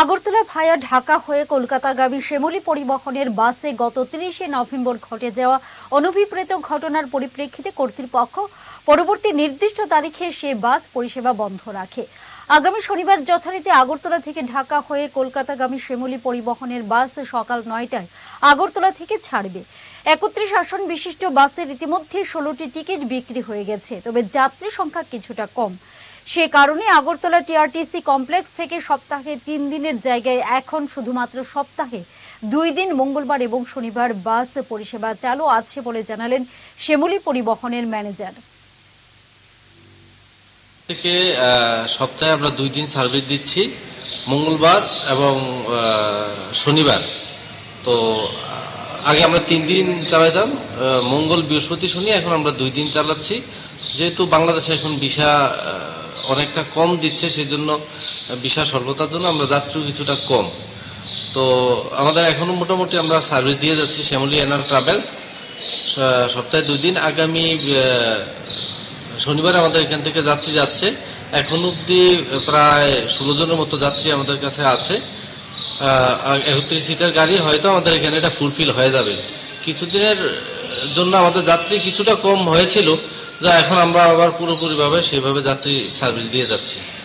আগরতলা ভায়া ঢাকা হয়ে কলকাতাগামী শ্যামলী পরিবহনের বাসে গত তিরিশে নভেম্বর ঘটে যাওয়া অনভিপ্রেত ঘটনার পরিপ্রেক্ষিতে কর্তৃপক্ষ পরবর্তী নির্দিষ্ট তারিখে সে বাস পরিষেবা বন্ধ রাখে। আগামী শনিবার যথারীতি আগরতলা থেকে ঢাকা হয়ে কলকাতাগামী শ্যামলী পরিবহনের বাস সকাল নয়টায় আগরতলা থেকে ছাড়বে। একত্রিশ আসন বিশিষ্ট বাসের ইতিমধ্যে ষোলোটি টিকিট বিক্রি হয়ে গেছে, তবে যাত্রী সংখ্যা কিছুটা কম। সে কারণে আগরতলা টিআরটিসি কমপ্লেক্স থেকে সপ্তাহে তিন দিনের জায়গায় এখন শুধুমাত্র সপ্তাহে দুই দিন, মঙ্গলবার এবং শনিবার বাস পরিষেবা চালু আছে বলে জানালেন শ্যামলী পরিবহনের ম্যানেজার। থেকে সপ্তাহে আমরা দুই দিন সার্ভিস দিচ্ছি, মঙ্গলবার এবং শনিবার। তো আগে আমরা তিন দিন চালাইতাম মঙ্গল বৃহস্পতি শনি, এখন আমরা দুই দিন চালাচ্ছি। যেহেতু বাংলাদেশে এখন ভিসা অনেকটা কম দিচ্ছে সেই জন্য ভিসা স্বল্পতার জন্য আমরা যাত্রী কিছুটা কম। তো আমাদের এখনও মোটামুটি আমরা সার্ভিস দিয়ে যাচ্ছি শ্যামলী এনার ট্রাভেলস। সপ্তাহে দুই দিন আগামী শনিবার আমাদের এখান থেকে যাত্রী যাচ্ছে। এখন অব্দি প্রায় ষোলো জনের মতো যাত্রী আমাদের কাছে আছে। একত্রিশ সিটার গাড়ি হয়তো আমাদের এখানে এটা ফুলফিল হয়ে যাবে। কিছুদিনের জন্য আমাদের যাত্রী কিছুটা কম হয়েছিল যা এখন আমরা আবার পুরোপুরিভাবে সেভাবে যাত্রী সার্ভিস দিয়ে যাচ্ছি।